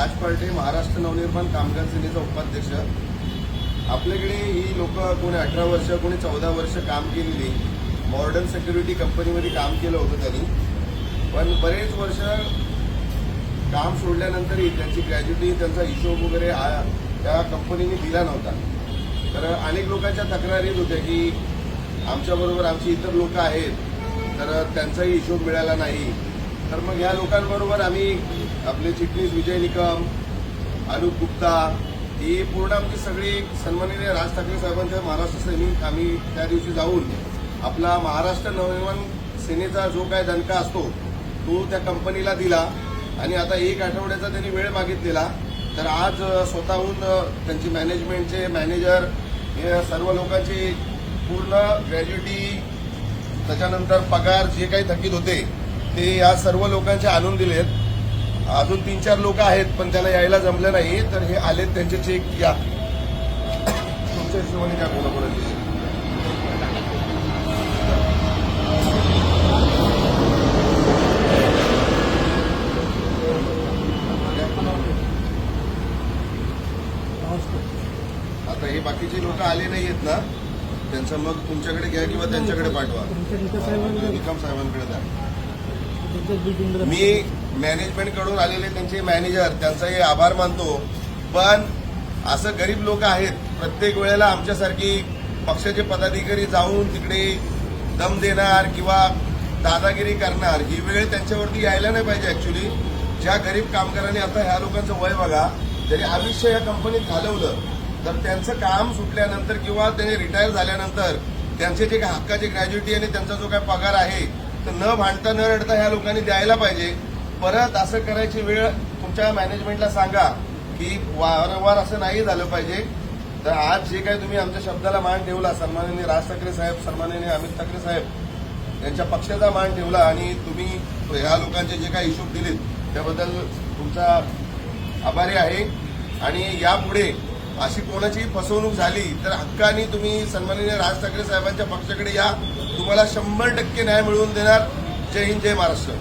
राज Partey Maharashtra Navnirman कामगार सेनेचा उपाध्यक्ष. आपल्याकडे ही लोक कोणी अठरा वर्ष कोणी चौदा वर्ष काम केलेली मॉडर्न सिक्युरिटी कंपनीमध्ये काम केलं होतं त्यांनी. पण बरेच वर्ष काम सोडल्यानंतरही त्यांची ग्रॅज्युटी त्यांचा हिशोब वगैरे हा त्या कंपनीने दिला नव्हता. तर अनेक लोकांच्या तक्रारी होत्या की आमच्याबरोबर आमची इतर लोक आहेत तर त्यांचाही हिशोब मिळाला नाही. तर मग या लोकांबरोबर आम्ही आपले चिटणीस विजय निकम अनुप गुप्ता ही पूर्ण आमची सगळी सन्माननीय राज ठाकरे साहेबांच्या महाराष्ट्र सैनिक आम्ही त्या दिवशी जाऊन आपला महाराष्ट्र नवनिर्माण सेनेचा जो काय दणका असतो तो त्या कंपनीला दिला. आणि आता एक आठवड्याचा त्यांनी वेळ मागितलेला. तर आज स्वतःहून त्यांची मॅनेजमेंटचे मॅनेजर हे सर्व लोकांची पूर्ण ग्रॅज्युटी त्याच्यानंतर पगार जे काही थकीत होते ते या सर्व लोकांचे आणून दिलेत. अजून तीन चार लोक आहेत पण त्याला यायला जमलं नाही तर हे आलेत त्यांचे चेक या. तुमच्या हिशोबाने काय बोला बोलायचे? आता हे बाकीचे लोक आले नाही आहेत ना त्यांचं मग तुमच्याकडे घ्या किंवा त्यांच्याकडे पाठवा. निकम साहेबांकडे द्या. मी मॅनेजमेंटकडून आलेले त्यांचे मॅनेजर त्यांचाही आभार मानतो. पण असं गरीब लोक आहेत प्रत्येक वेळेला आमच्यासारखी पक्षाचे पदाधिकारी जाऊन तिकडे दम देणार किंवा दादागिरी करणार ही वेळ त्यांच्यावरती यायला नाही पाहिजे ऍक्च्युली ज्या गरीब कामगारांनी आता ह्या लोकांचं वय बघा जरी आयुष्य या कंपनीत घालवलं तर त्यांचं काम सुटल्यानंतर किंवा ते रिटायर झाल्यानंतर त्यांचे जे काही हक्काचे ग्रॅज्युटी आणि त्यांचा जो काही पगार आहे तर न भांडता न रडता ह्या लोकांनी द्यायला पाहिजे. परत असं करायची वेळ तुमच्या मॅनेजमेंटला सांगा की वारंवार असं नाही झालं पाहिजे. तर आज जे काही तुम्ही आमच्या शब्दाला मान ठेवला सन्माननीय राज ठाकरे साहेब सन्माननीय अमित ठाकरे साहेब यांच्या पक्षाचा मान ठेवला आणि तुम्ही ह्या लोकांचे जे काही हिशोब दिलेत त्याबद्दल तुमचा आभारी आहे. आणि यापुढे अशी कोणाचीही फसवणूक झाली तर हक्काने तुम्ही सन्माननीय राज ठाकरे साहेबांच्या पक्षाकडे या. तुम्हाला शंभर टक्के न्याय मिळवून देणार. जय हिंद जय महाराष्ट्र.